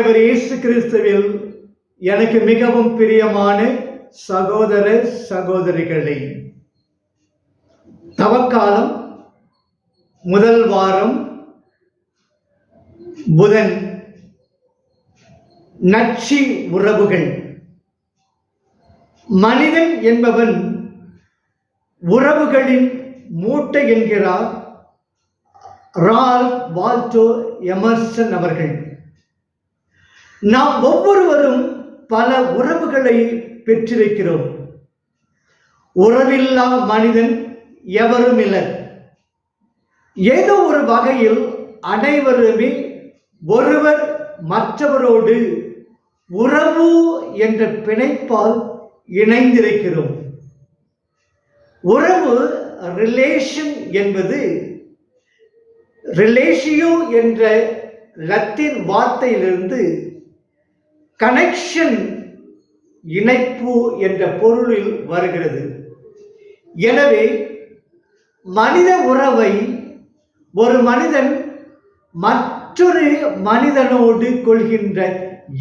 ஆண்டவர் இயேசு கிறிஸ்துவில் எனக்கு மிகவும் பிரியமான சகோதர சகோதரிகளே தவக்காலம் முதல் வாரம் புதன் நச்சி உறவுகள். மனிதன் என்பவன் உறவுகளின் மூட்டை என்கிறார். ரால் வால்டோ எமர்சன் அவர்கள். நாம் ஒவ்வொருவரும் பல உறவுகளை பெற்றிருக்கிறோம். உறவில்லா மனிதன் எவரும் இல்லை. ஏதோ ஒரு வகையில் அனைவருமே ஒருவர் மற்றவரோடு உறவு என்ற பிணைப்பால் இணைந்திருக்கிறோம். உறவு ரிலேஷன் என்பது ரிலேஷியோ என்ற லத்தீன் வார்த்தையிலிருந்து கனெக்ஷன் இணைப்பு என்ற பொருளில் வருகிறது. எனவே மனித உறவை ஒரு மனிதன் மற்றொரு மனிதனோடு கொள்கின்ற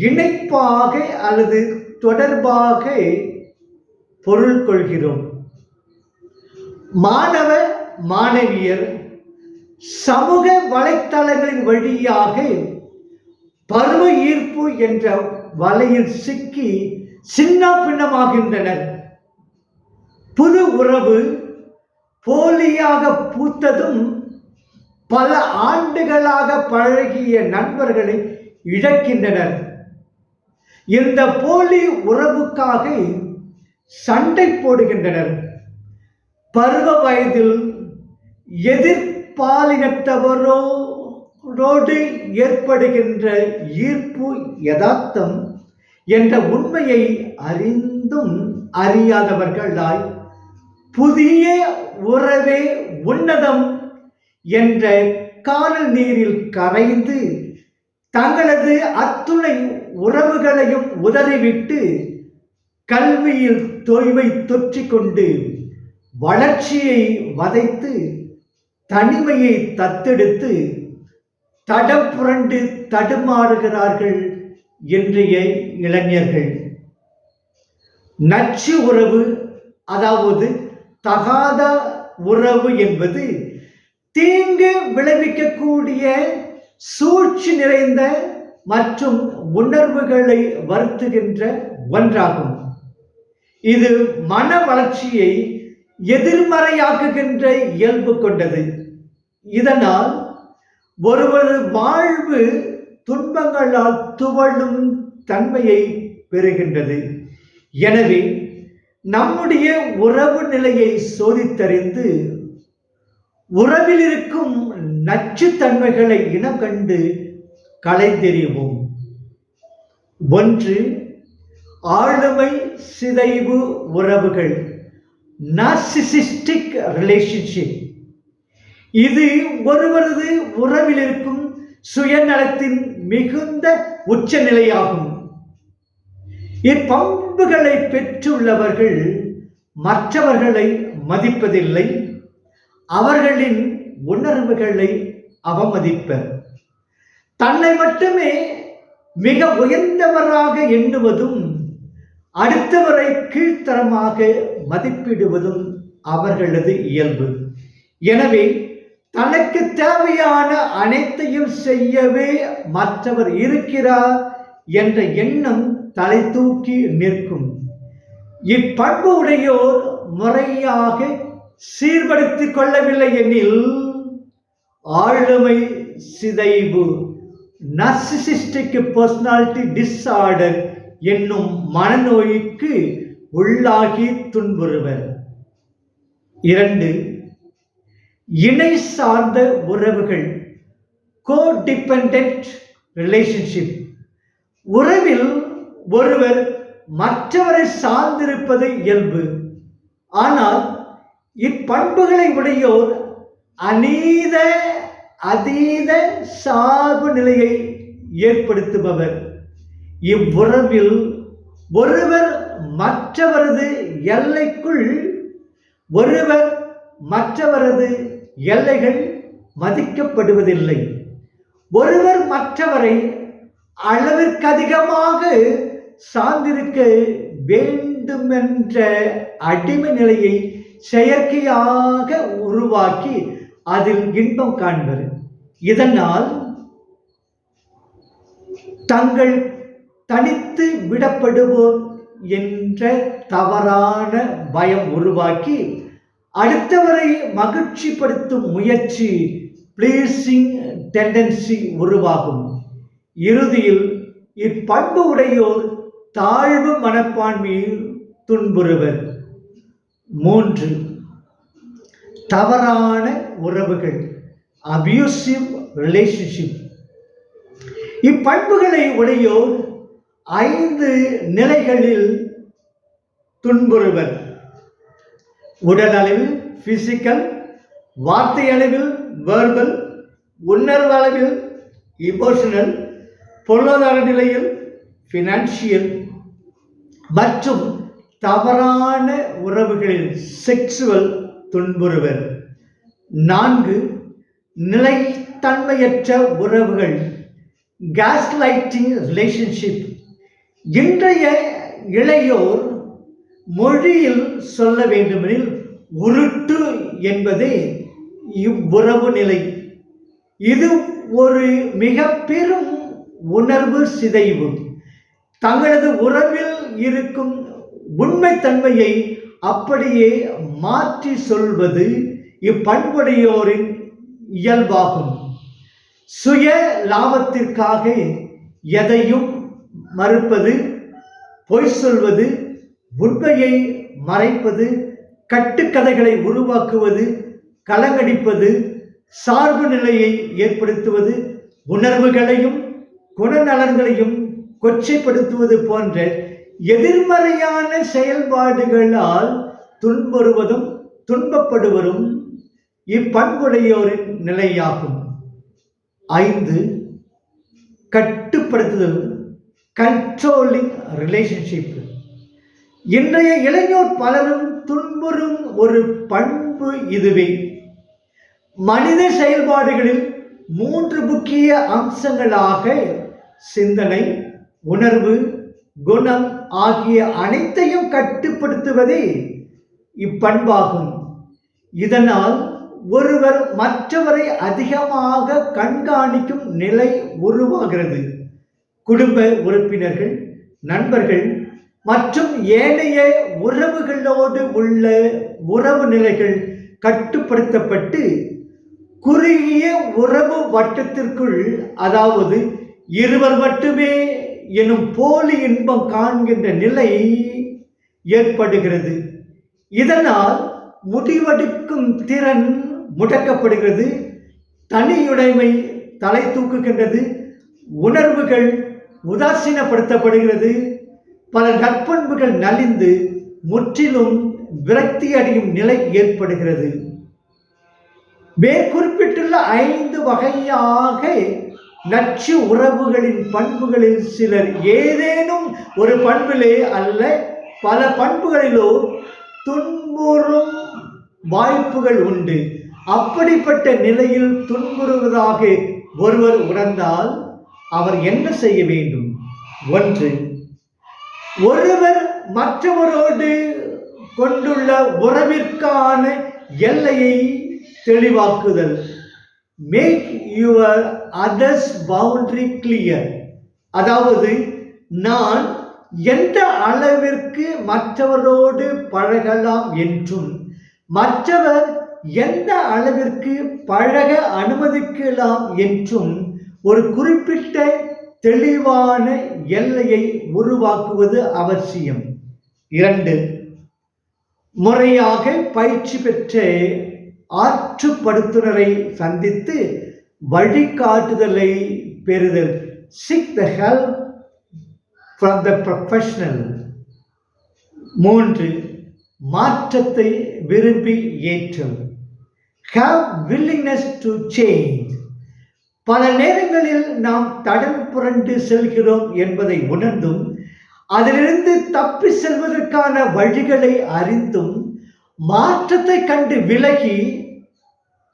இணைப்பாக அல்லது தொடர்பாக பொருள் கொள்கிறோம். மாணவ மாணவியர் சமூக வலைத்தளங்களின் வழியாக பருவ ஈர்ப்பு என்ற வலையில் சிக்கி சின்ன பின்னமாகின்றனர். புது உறவு போலியாக பூத்ததும் பல ஆண்டுகளாக பழகிய நண்பர்களை இழக்கின்றனர். இந்த போலி உறவுக்காக சண்டை போடுகின்றனர். பருவ வயதில் எதிர்பாலினத்தவரோ எதிர்பாலினத்தவரோடு ஏற்படுகின்ற ஈர்ப்பு யதார்த்தம் என்ற உண்மையை அறிந்தும் அறியாதவர்களாய் புதிய உறவே உன்னதம் என்ற காணல் நீரில் கரைந்து தங்களது அத்துணை உறவுகளையும் உதறிவிட்டு கல்வியில் தொய்வை தொற்றிக்கொண்டு வளர்ச்சியை வதைத்து தனிமையை தத்தெடுத்து தடம் புரண்டு தடுமாறுகிறார்கள் இன்றைய இளைஞர்கள். நச்சு உறவு அதாவது தகாத உறவு என்பது தீங்கு விளைவிக்கக்கூடிய சூழ்ச்சி நிறைந்த மற்றும் உணர்வுகளை வருத்துகின்ற ஒன்றாகும். இது மன வளர்ச்சியை எதிர்மறையாக்குகின்ற இயல்பு கொண்டது. இதனால் ஒருவர் வாழ்வு துன்பங்களால் துவழும் தன்மையை பெறுகின்றது. எனவே நம்முடைய உறவு நிலையை சோதித்தறிந்து உறவில் இருக்கும் நச்சுத்தன்மைகளை இனம் கண்டு களைந்தெறிவோம். ஒன்று ஆளுமை சிதைவு உறவுகள் நாசிசிஸ்டிக் ரிலேஷன்ஷிப் இது ஒருவரது உறவில் இருக்கும் சுயநலத்தின் மிகுந்த உச்சநிலையாகும். இப்பண்புகளை பெற்றுள்ளவர்கள் மற்றவர்களை மதிப்பதில்லை. அவர்களின் உணர்வுகளை அவமதிப்பர். தன்னை மட்டுமே மிக உயர்ந்தவராக எண்ணுவதும் அடுத்தவரை கீழ்த்தரமாக மதிப்பிடுவதும் அவர்களது இயல்பு. எனவே தனக்கு தேவையான அனைத்தையும் செய்யவே மற்றவர் இருக்கிறார் என்ற எண்ணம் தலை தூக்கி நிற்கும். இப்பண்பு உடையோர் முறையாக சீர்படுத்திக் கொள்ளவில்லை எனில் ஆளுமை சிதைவு நர்சிசிஸ்டிக் பர்சனாலிட்டி டிஸார்டர் என்னும் மனநோய்க்கு உள்ளாகி துன்புறுவர். இரண்டு இணை சார்ந்த உறவுகள் கோடிபெண்ட் ரிலேஷன்ஷிப் உறவில் ஒருவர் மற்றவரை சார்ந்திருப்பது இயல்பு. ஆனால் இப்பண்புகளை உடையோர் அநீத அதீத சார்பு நிலையை ஏற்படுத்துபவர். இவ்வுறவில் ஒருவர் மற்றவரது எல்லைக்குள் ஒருவர் மற்றவரது எல்லைகள் மதிக்கப்படுவதில்லை. ஒருவர் மற்றவரை அளவிற்கு அதிகமாக சார்ந்திருக்க வேண்டுமென்ற அடிமை நிலையை செயற்கையாக உருவாக்கி அதில் இன்பம் காண்பர். இதனால் தங்கள் தனித்து விடப்படுவோம் என்ற தவறான பயம் உருவாக்கி அடுத்தவரை மகிழ்ச்சிப்படுத்தும் முயற்சி பிளீசிங் டெண்டன்சி உருவாகும். இறுதியில் இப்பண்பு உடையோர் தாழ்வு மனப்பான்மையில் துன்புறுவர். மூன்று தவறான உறவுகள் அபியூசிவ் ரிலேஷன்ஷிப் இப்பண்புகளை உடையோர் ஐந்து நிலைகளில் துன்புறுவர். உடலளவில் ஃபிசிக்கல் பிசிக்கல் வார்த்தை அளவில் வேர்பல் உணர்வு அளவில் இமோஷனல் பொருளாதார நிலையில் ஃபினான்ஷியல் மற்றும் தவறான உறவுகளில் செக்ஸுவல் துன்புறுவர் நான்கு நிலைத்தன்மையற்ற உறவுகள் கேஸ்லைட்டிங் ரிலேஷன்ஷிப் இன்றைய இளையோர் மொழியில் சொல்ல வேண்டுமெனில் உருட்டு என்பதே இவ்வுறவு நிலை. இது ஒரு மிக பெரும் உணர்வு சிதைவு. தங்களது உறவில் இருக்கும் உண்மைத்தன்மையை அப்படியே மாற்றி சொல்வது இப்பண்புடையோரின் இயல்பாகும். சுய லாபத்திற்காக எதையும் மறுப்பது பொய் சொல்வது உண்மையை மறைப்பது கட்டுக்கதைகளை உருவாக்குவது கலங்கடிப்பது சார்பு நிலையை ஏற்படுத்துவது உணர்வுகளையும் குணநலன்களையும் கொச்சைப்படுத்துவது போன்ற எதிர்மறையான செயல்பாடுகளால் துன்புறுவதும் துன்பப்படுவதும் இப்பண்புடையோரின் நிலையாகும். ஐந்து கட்டுப்படுத்துதல் கண்ட்ரோலிங் ரிலேஷன்ஷிப் இன்றைய இளைஞர் பலரும் துன்புறும் ஒரு பண்பு இதுவே. மனித செயல்பாடுகளில் மூன்று முக்கிய அம்சங்களாக சிந்தனை உணர்வு குணம் ஆகிய அனைத்தையும் கட்டுப்படுத்துவதே இப்பண்பாகும். இதனால் ஒருவர் மற்றவரை அதிகமாக கண்காணிக்கும் நிலை உருவாகிறது. குடும்ப உறுப்பினர்கள் நண்பர்கள் மற்றும் ஏனைய உறவுகளோடு உள்ள உறவு நிலைகள் கட்டுப்படுத்தப்பட்டு குறுகிய உறவு வட்டத்திற்குள் அதாவது இருவர் மட்டுமே எனும் போலி இன்பம் காண்கின்ற நிலை ஏற்படுகிறது. இதனால் முடிவெடுக்கும் திறன் முடக்கப்படுகிறது தனியுடைமை தலை தூக்குகின்றது உணர்வுகள் உதாசீனப்படுத்தப்படுகிறது பல நற்பண்புகள் நலிந்து முற்றிலும் விரக்தி அடையும் நிலை ஏற்படுகிறது. மேற்குறிப்பிட்டுள்ள ஐந்து வகையாக நச்சு உறவுகளின் பண்புகளில் சிலர் ஏதேனும் ஒரு பண்பிலே அல்ல பல பண்புகளிலோ துன்புறும் வாய்ப்புகள் உண்டு. அப்படிப்பட்ட நிலையில் துன்புறுவதாக ஒருவர் உணர்ந்தால் அவர் என்ன செய்ய வேண்டும்? ஒன்று ஒருவர் மற்றவரோடு கொண்டுள்ள உறவிற்கான எல்லையை தெளிவாக்குதல். Make your others boundary clear அதாவது நான் எந்த அளவிற்கு மற்றவரோடு பழகலாம் என்றும் மற்றவர் எந்த அளவிற்கு பழக அனுமதிக்கலாம் என்றும் ஒரு குறிப்பிட்ட தெளிவான எல்லையை உருவாக்குவது அவசியம். இரண்டு முறையாக பயிற்சி பெற்ற ஆற்றுப்படுத்துனரை சந்தித்து வழிகாட்டுதலை பெறுதல். Seek the help from the professional மூன்று மாற்றத்தை விரும்பி ஏற்றும் ஹாவ் வில்லிங்னஸ் டு சேஞ்ச் பல நேரங்களில் நாம் தடம் புரண்டு செல்கிறோம் என்பதை உணர்ந்தும் அதிலிருந்து தப்பி செல்வதற்கான வழிகளை அறிந்தும் மாற்றத்தை கண்டு விலகி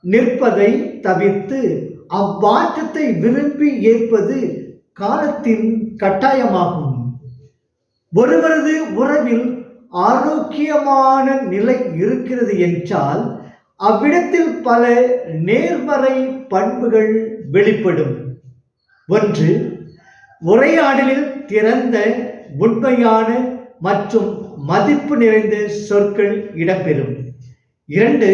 நிற்பதை தவிர்த்து அவ்வாற்றத்தை விரும்பி ஏற்பது காலத்தின் கட்டாயமாகும். ஒருவரது உறவில் ஆரோக்கியமான நிலை இருக்கிறது என்றால் அவ்விடத்தில் பல நேர்மறை பண்புகள் வெளிப்படும். ஒன்று உரையாடலில் திறந்த உண்மையான மற்றும் மதிப்பு நிறைந்த சொற்கள் இடம்பெறும். இரண்டு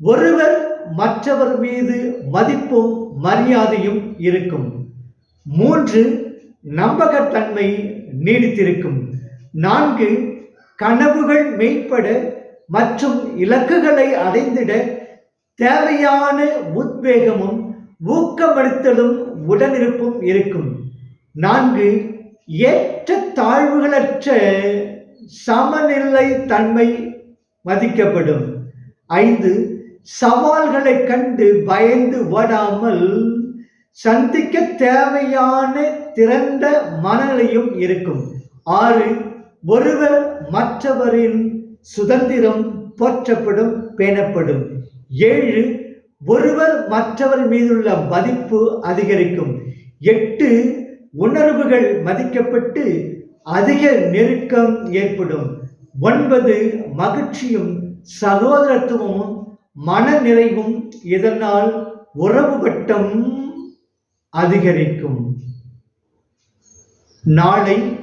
ஒருவர் மற்றவர் மீது மதிப்பும் மரியாதையும் இருக்கும். மூன்று நம்பகத்தன்மை நீடித்திருக்கும். நான்கு கனவுகள் மெய்ப்பட மற்றும் இலக்குகளை அடைந்திட தேவையான உத்வேகமும் ஊக்கமளித்தலும் உடனிருப்பும் இருக்கும். நான்கு ஏற்ற தாழ்வுகளற்ற சமநிலை தன்மை மதிக்கப்படும். ஐந்து சவால்களை கண்டு பயந்து ஓடாமல் சந்திக்க தேவையான திறந்த மனநிலையும் இருக்கும். ஆறு ஒருவர் மற்றவரின் சுதந்திரம் போற்றப்படும் பேணப்படும். ஏழு ஒருவர் மற்றவர் மீதுள்ள மதிப்பு அதிகரிக்கும். எட்டு உணர்வுகள் மதிக்கப்பட்டு அதிக நெருக்கம் ஏற்படும். ஒன்பது மகிழ்ச்சியும் சகோதரத்துவமும் மன நிறைவும் இதனால் உறவு வட்டம் அதிகரிக்கும். நாளை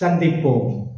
சந்திப்போம்.